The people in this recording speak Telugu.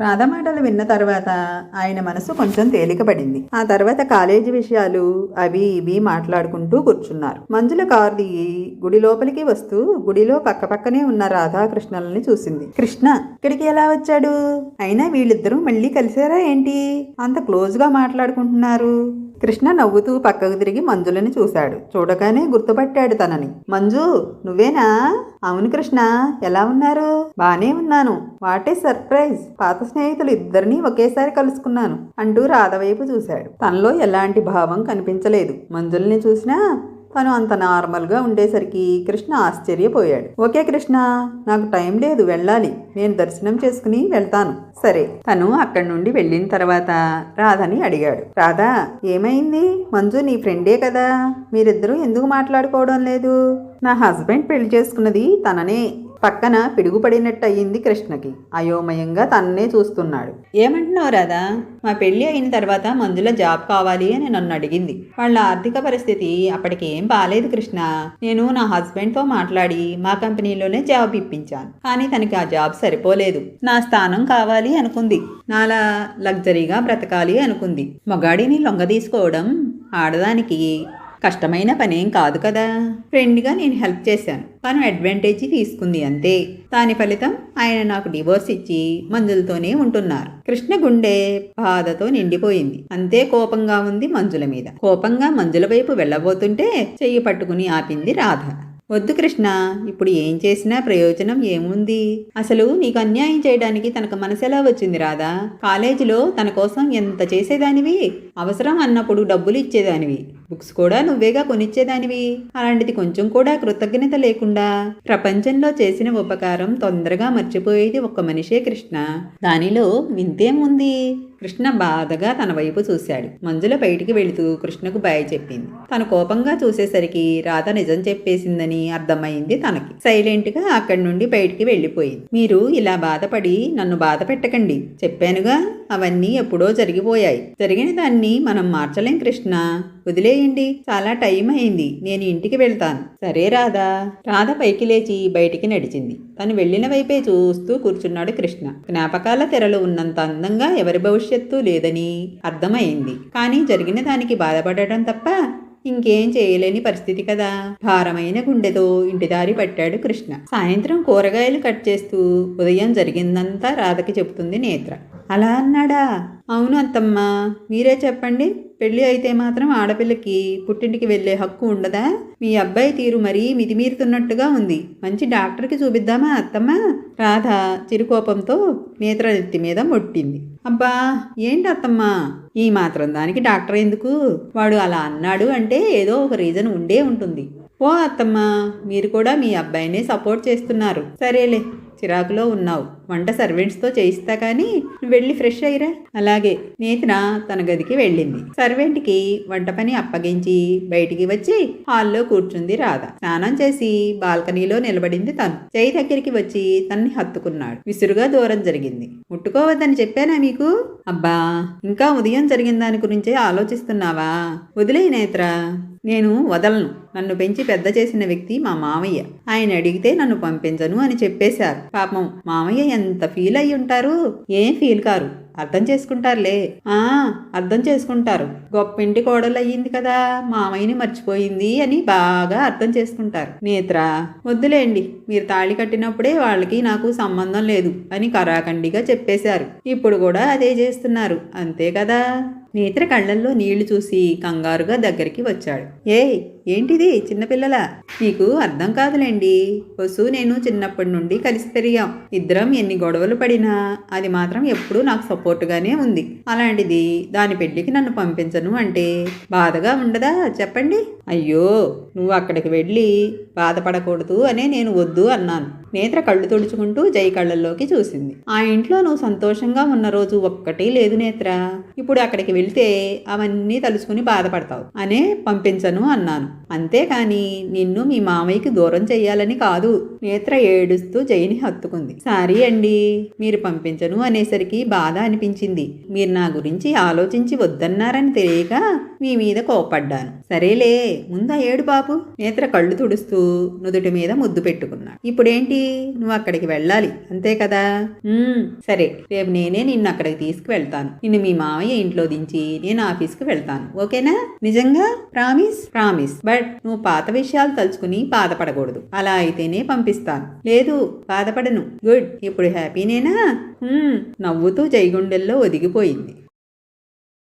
రాధ మాటలు విన్న తర్వాత ఆయన మనసు కొంచెం తేలికపడింది. ఆ తర్వాత కాలేజీ విషయాలు అవి ఇవి మాట్లాడుకుంటూ కూర్చున్నారు. మంజుల కారు దిగి గుడి లోపలికి వస్తూ గుడిలో పక్కపక్కనే ఉన్న రాధాకృష్ణలని చూసింది. కృష్ణ ఇక్కడికి ఎలా వచ్చాడు? అయినా వీళ్ళిద్దరూ మళ్ళీ కలిసారా ఏంటి? అంత క్లోజ్గా మాట్లాడుకుంటున్నారు. కృష్ణ నవ్వుతూ పక్కకు తిరిగి మంజులని చూశాడు. చూడగానే గుర్తుపట్టాడు తనని. మంజు నువ్వేనా? అవును కృష్ణ. ఎలా ఉన్నారు? బానే ఉన్నాను. What a surprise. పాత స్నేహితులు ఇద్దరిని ఒకేసారి కలుసుకున్నాను అంటూ రాధవైపు చూశాడు. తనలో ఎలాంటి భావం కనిపించలేదు. మంజుల్ని చూసినా తను అంత నార్మల్గా ఉండేసరికి కృష్ణ ఆశ్చర్యపోయాడు. ఓకే కృష్ణ నాకు టైం లేదు వెళ్ళాలి. నేను దర్శనం చేసుకుని వెళ్తాను. సరే. తను అక్కడి నుండి వెళ్ళిన తర్వాత రాధని అడిగాడు. రాధా ఏమైంది? మంజు నీ ఫ్రెండే కదా. మీరిద్దరూ ఎందుకు మాట్లాడుకోవడం లేదు? నా హస్బెండ్ పెళ్ళి చేసుకున్నది తననే. పక్కన పిడుగుపడినట్టు అయ్యింది కృష్ణకి. అయోమయంగా తన్నే చూస్తున్నాడు. ఏమంటున్నావు రాదా మా పెళ్ళి అయిన తర్వాత మందుల జాబ్ కావాలి అని నన్ను అడిగింది. వాళ్ళ ఆర్థిక పరిస్థితి అప్పటికేం బాగాలేదు బాలేదు కృష్ణ. నేను నా హస్బెండ్తో మాట్లాడి మా కంపెనీలోనే జాబ్ ఇప్పించాను. కానీ తనకి ఆ జాబ్ సరిపోలేదు. నా స్థానం కావాలి అనుకుంది. నాలా లగ్జరీగా బ్రతకాలి అనుకుంది. మగాడిని లొంగ తీసుకోవడం ఆడదానికి కష్టమైన పనేం కాదు కదా. ఫ్రెండ్గా నేను హెల్ప్ చేశాను. తను అడ్వాంటేజ్ తీసుకుంది అంతే. దాని ఫలితం ఆయన నాకు డివోర్స్ ఇచ్చి మంజులతోనే ఉంటున్నారు. కృష్ణ గుండె బాధతో నిండిపోయింది. అంతే కోపంగా ఉంది మంజుల మీద. కోపంగా మంజుల వైపు వెళ్ళబోతుంటే చెయ్యి పట్టుకుని ఆపింది రాధ. వద్దు కృష్ణ ఇప్పుడు ఏం చేసినా ప్రయోజనం ఏముంది? అసలు నీకు అన్యాయం చేయడానికి తనకు మనసెలా వచ్చింది రాదా కాలేజీలో తన కోసం ఎంత చేసేదానివి? అవసరం అన్నప్పుడు డబ్బులు ఇచ్చేదానివి. బుక్స్ కూడా నువ్వేగా కొనిచ్చేదానివి? అలాంటిది కొంచెం కూడా కృతజ్ఞత లేకుండా. ప్రపంచంలో చేసిన ఉపకారం తొందరగా మర్చిపోయేది ఒక్క మనిషే కృష్ణ. దానిలో వింతేముంది? కృష్ణ బాధగా తన వైపు చూశాడు. మంజుల బయటికి వెళుతూ కృష్ణకు బాయ్ చెప్పింది. తను కోపంగా చూసేసరికి రాధ నిజం చెప్పేసిందని అర్థమైంది తనకి. సైలెంట్గా అక్కడి నుండి బయటికి వెళ్ళిపోయింది. మీరు ఇలా బాధపడి నన్ను బాధ పెట్టకండి. చెప్పానుగా అవన్నీ ఎప్పుడో జరిగిపోయాయి. జరిగిన దాన్ని మనం మార్చలేం కృష్ణ. వదిలేయండి. చాలా టైం అయింది. నేను ఇంటికి వెళ్తాను. సరే రాధా. రాధ పైకి లేచి బయటికి నడిచింది. తను వెళ్ళిన వైపే చూస్తూ కూర్చున్నాడు కృష్ణ. జ్ఞాపకాల తెరలు ఉన్నంత అందంగా ఎవరి భవిష్యత్తు లేదని అర్థమైంది. కానీ జరిగిన దానికి బాధపడటం తప్ప ఇంకేం చేయలేని పరిస్థితి కదా. భారమైన గుండెతో ఇంటిదారి పట్టాడు కృష్ణ. సాయంత్రం కూరగాయలు కట్ చేస్తూ ఉదయం జరిగిందంతా రాధకి చెబుతుంది నేత్ర. అలా అన్నాడా? అవును అత్తమ్మ మీరే చెప్పండి. పెళ్ళి అయితే మాత్రం ఆడపిల్లకి పుట్టింటికి వెళ్ళే హక్కు ఉండదా? మీ అబ్బాయి తీరు మరీ మితిమీరుతున్నట్టుగా ఉంది. మంచి డాక్టర్కి చూపిద్దామా అత్తమ్మ? రాధ చిరుకోపంతో నేత్రనెత్తి మీద మొట్టింది. అబ్బా ఏంటి అత్తమ్మ? ఈ మాత్రం దానికి డాక్టర్ ఎందుకు? వాడు అలా అన్నాడు అంటే ఏదో ఒక రీజన్ ఉండే ఉంటుంది. ఓ అత్తమ్మ మీరు కూడా మీ అబ్బాయినే సపోర్ట్ చేస్తున్నారు. సరేలే చిరాకులో ఉన్నావు. వంట సర్వెంట్స్తో చేయిస్తా కానీ నువ్వు వెళ్ళి ఫ్రెష్ అయ్యిరా. అలాగే నేతన తన గదికి వెళ్ళింది. సర్వెంట్కి వంట పని అప్పగించి బయటికి వచ్చి హాల్లో కూర్చుంది రాధ. స్నానం చేసి బాల్కనీలో నిలబడింది తను. చేయి దగ్గరికి వచ్చి తన్ని హత్తుకున్నాడు. విసురుగా దూరం జరిగింది. ముట్టుకోవద్దని చెప్పానా మీకు? అబ్బా ఇంకా ఉదయం జరిగిన దాని గురించే ఆలోచిస్తున్నావా? వదిలే నేత్ర. నేను వదలను. నన్ను పెంచి పెద్ద చేసిన వ్యక్తి మా మామయ్య. ఆయన అడిగితే నన్ను పంపించను అని చెప్పేశారు. పాపం మామయ్య ఎంత ఫీల్ అయ్యి ఉంటారు? ఏం ఫీల్ కారు? అర్థం చేసుకుంటారులే. ఆ అర్థం చేసుకుంటారు. గొప్ప ఇంటి కోడలు అయ్యింది కదా మామయ్యని మర్చిపోయింది అని బాగా అర్థం చేసుకుంటారు. నేత్ర వద్దులేండి. మీరు తాళి కట్టినప్పుడే వాళ్ళకి నాకు సంబంధం లేదు అని కరాఖండిగా చెప్పేశారు. ఇప్పుడు కూడా అదే చేస్తున్నారు. అంతే కదా? నేత్ర కళ్ళల్లో నీళ్ళు చూసి కంగారుగా దగ్గరికి వచ్చాడు. ఏయ్ ఏంటిది చిన్నపిల్లల? నీకు అర్థం కాదులేండి. వసు నేను చిన్నప్పటి నుండి కలిసి పెరిగాం. ఇద్దరం ఎన్ని గొడవలు పడినా అది మాత్రం ఎప్పుడూ నాకు సపోర్టుగానే ఉంది. అలాంటిది దాని పెళ్ళికి నన్ను పంపించను అంటే బాధగా ఉండదా? చెప్పండి. అయ్యో నువ్వు అక్కడికి వెళ్ళి బాధపడకూడదు అనే నేను వద్దు అన్నాను. నేత్ర కళ్ళు తుడుచుకుంటూ జై కళ్ళల్లోకి చూసింది. ఆ ఇంట్లో నువ్వు సంతోషంగా ఉన్న రోజు ఒక్కటి లేదు నేత్ర. ఇప్పుడు అక్కడికి వెళ్తే అవన్నీ తలుచుకుని బాధపడతావు. అనే పంపించను అన్నాను. అంతేకాని నిన్ను మీ మామయ్యకి దూరం చెయ్యాలని కాదు. నేత్ర ఏడుస్తూ జైని హత్తుకుంది. సారీ అండి మీరు పంపించను అనేసరికి బాధ అనిపించింది. మీరు నా గురించి ఆలోచించి వద్దన్నారని తెలియక మీ మీద కోపడ్డాను సరేలే ముందా ఏడు బాబు. నేత్ర కళ్ళు తుడుస్తూ నుదుటి మీద ముద్దు పెట్టుకున్నాడు ఇప్పుడేంటి? నువ్వు అక్కడికి వెళ్ళాలి. అంతే కదా? సరే. రేపు నేనే నిన్ను అక్కడికి తీసుకువెళ్తాను. నిన్ను మీ మామయ్య ఇంట్లో దించి నేను ఆఫీస్కి వెళ్తాను. ఓకేనా? నిజంగా? ప్రామిస్? ప్రామిస్. బట్ నువ్వు పాత విషయాలు తలుచుకుని బాధపడకూడదు. అలా అయితేనే పంపిస్తాను. లేదు బాధపడను. గుడ్. ఇప్పుడు హ్యాపీనేనా? నవ్వుతూ జైగుండెల్లో ఒదిగిపోయింది.